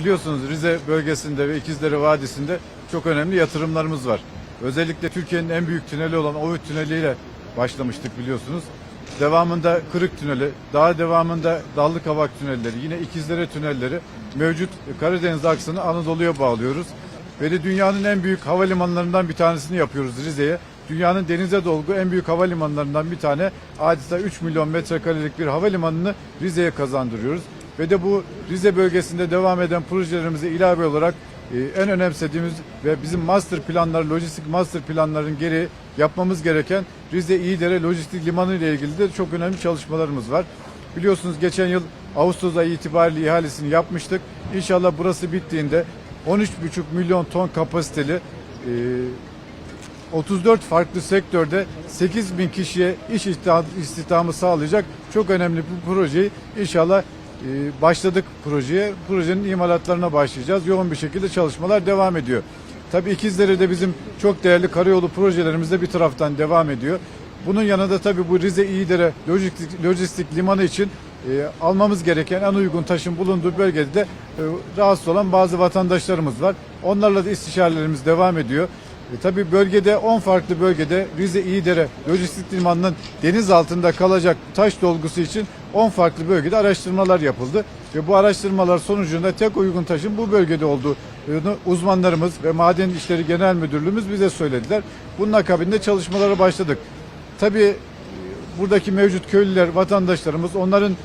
biliyorsunuz Rize bölgesinde ve İkizdere Vadisi'nde çok önemli yatırımlarımız var. Özellikle Türkiye'nin en büyük tüneli olan Ovut Tüneli ile başlamıştık biliyorsunuz. Devamında Kırık Tüneli, daha devamında Dallı Kavak Tünelleri, yine İkizdere Tünelleri mevcut Karadeniz aksını Anadolu'ya bağlıyoruz. Ve de dünyanın en büyük havalimanlarından bir tanesini yapıyoruz Rize'ye. Dünyanın denize dolgu en büyük havalimanlarından bir tane adeta 3 milyon metrekarelik bir havalimanını Rize'ye kazandırıyoruz. Ve de bu Rize bölgesinde devam eden projelerimize ilave olarak e, en önemsediğimiz ve bizim master planlar, lojistik master planların geri yapmamız gereken Rize İyidere Lojistik Limanı ile ilgili de çok önemli çalışmalarımız var. Biliyorsunuz geçen yıl Ağustos ayı itibariyle ihalesini yapmıştık. İnşallah burası bittiğinde 13,5 milyon ton kapasiteli e, 34 farklı sektörde 8 bin kişiye iş istihdam- istihdamı sağlayacak çok önemli bir projeyi inşallah e, başladık projeye. Projenin imalatlarına başlayacağız. Yoğun bir şekilde çalışmalar devam ediyor. Tabii İkizdere'de bizim çok değerli karayolu projelerimiz de bir taraftan devam ediyor. Bunun yanında tabii bu Rize İyidere lojistik, lojistik limanı için e, almamız gereken en uygun taşın bulunduğu bölgede de e, rahatsız olan bazı vatandaşlarımız var. Onlarla da istişarelerimiz devam ediyor. E, tabii bölgede 10 farklı bölgede Rize İyidere Lojistik Limanı'nın deniz altında kalacak taş dolgusu için 10 farklı bölgede araştırmalar yapıldı. Ve bu araştırmalar sonucunda tek uygun taşın bu bölgede olduğu uzmanlarımız ve Maden İşleri Genel Müdürlüğümüz bize söylediler. Bunun akabinde çalışmalara başladık. Tabii e, buradaki mevcut köylüler, vatandaşlarımız onların e,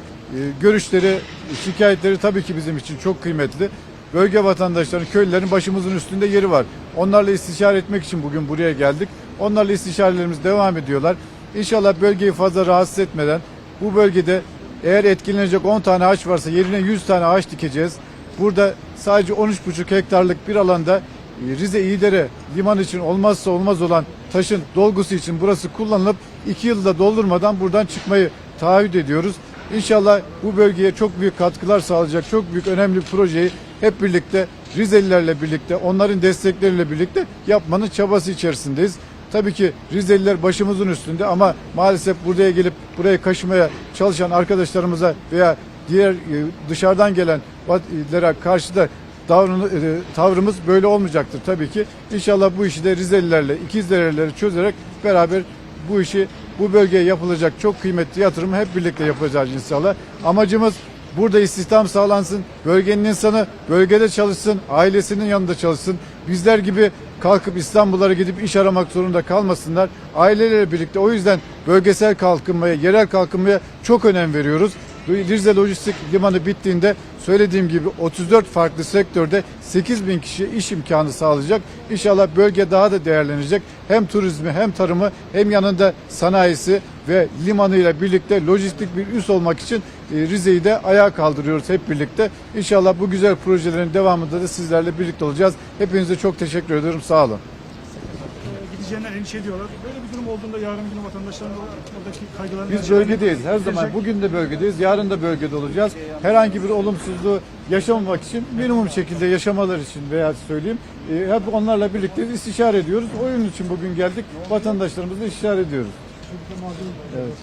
görüşleri, şikayetleri tabii ki bizim için çok kıymetli. Bölge vatandaşları, köylülerin başımızın üstünde yeri var. Onlarla istişare etmek için bugün buraya geldik. Onlarla istişarelerimiz devam ediyorlar. İnşallah bölgeyi fazla rahatsız etmeden bu bölgede eğer etkilenecek 10 tane ağaç varsa yerine 100 tane ağaç dikeceğiz. Burada sadece 13,5 hektarlık bir alanda e, Rize İyidere liman için olmazsa olmaz olan taşın dolgusu için burası kullanılıp 2 yılda doldurmadan buradan çıkmayı taahhüt ediyoruz. İnşallah bu bölgeye çok büyük katkılar sağlayacak çok büyük önemli projeyi hep birlikte Rizelilerle birlikte onların destekleriyle birlikte yapmanın çabası içerisindeyiz. Tabii ki Rizeliler başımızın üstünde ama maalesef buraya gelip burayı kaşımaya çalışan arkadaşlarımıza veya diğer e, dışarıdan gelenlere karşı da e, tavrımız böyle olmayacaktır tabii ki. İnşallah bu işi de Rizelilerle, ikizdereleri çözerek beraber bu işi bu bölgeye yapılacak çok kıymetli yatırımı hep birlikte yapacağız inşallah. Amacımız burada istihdam sağlansın, bölgenin insanı bölgede çalışsın, ailesinin yanında çalışsın. Bizler gibi kalkıp İstanbullara gidip iş aramak zorunda kalmasınlar. Aileleriyle birlikte o yüzden bölgesel kalkınmaya, yerel kalkınmaya çok önem veriyoruz. Rize Lojistik Limanı bittiğinde söylediğim gibi 34 farklı sektörde 8 bin kişiye iş imkanı sağlayacak. İnşallah bölge daha da değerlenecek. Hem turizmi hem tarımı hem yanında sanayisi ve limanıyla birlikte lojistik bir üs olmak için e, Rize'yi de ayağa kaldırıyoruz hep birlikte. İnşallah bu güzel projelerin devamında da sizlerle birlikte olacağız. Hepinize çok teşekkür ediyorum. Sağ olun. Gideceğinden endişe ediyorlar. Böyle bir durum olduğunda yarın günü vatandaşların oradaki kaygılarını... Biz bölgedeyiz. Her zaman bugün de bölgedeyiz. Yarın da bölgede olacağız. Herhangi bir olumsuzluğu yaşamamak için minimum şekilde yaşamalar için veya söyleyeyim e, hep onlarla birlikte istişare ediyoruz. Oyun için bugün geldik. Vatandaşlarımızla istişare ediyoruz. Evet.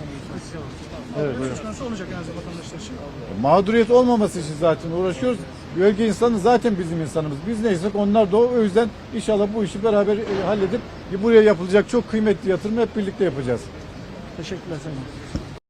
Evet, buyurun. Söz konusu olmayacak en azından vatandaşlar için. Mağduriyet olmaması için zaten uğraşıyoruz. Bölge insanı zaten bizim insanımız. Biz neysek onlar da o. O yüzden inşallah bu işi beraber e, halledip buraya yapılacak çok kıymetli yatırımı hep birlikte yapacağız. Teşekkürler Valim.